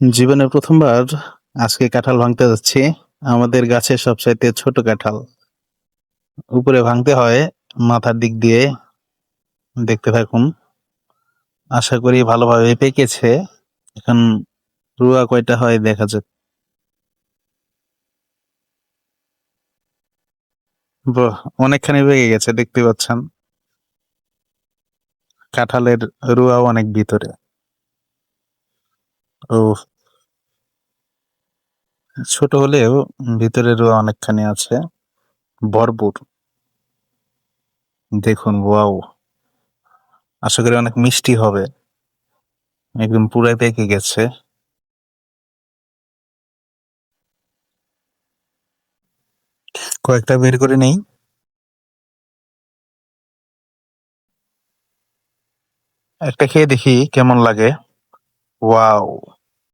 জীবনে প্রথমবার আজকে কাঁঠাল ভাঙতে যাচ্ছি। আমাদের গাছের সবচাইতে ছোট কাঁঠাল। উপরে ভাঙতে হয় মাথার দিক দিয়ে। দেখতে থাকুন। আশা করি ভালোভাবে পেকেছে। এখন রুয়া কয়টা হয় দেখা যাক। অনেকখানি পেকে গেছে, দেখতে পাচ্ছেন। কাঁঠালের রুয়াও অনেক ভিতরে। ও ছোট হলেও ভিতরে রুয়া অনেকখানি আছে। ভরপুর। দেখুন, ওয়াও। আশা করি অনেক মিষ্টি হবে। একদম পুরাই পেকে গেছে। কয়েকটা বের করে নেই। একটা খেয়ে দেখি কেমন লাগে। ওয়াও।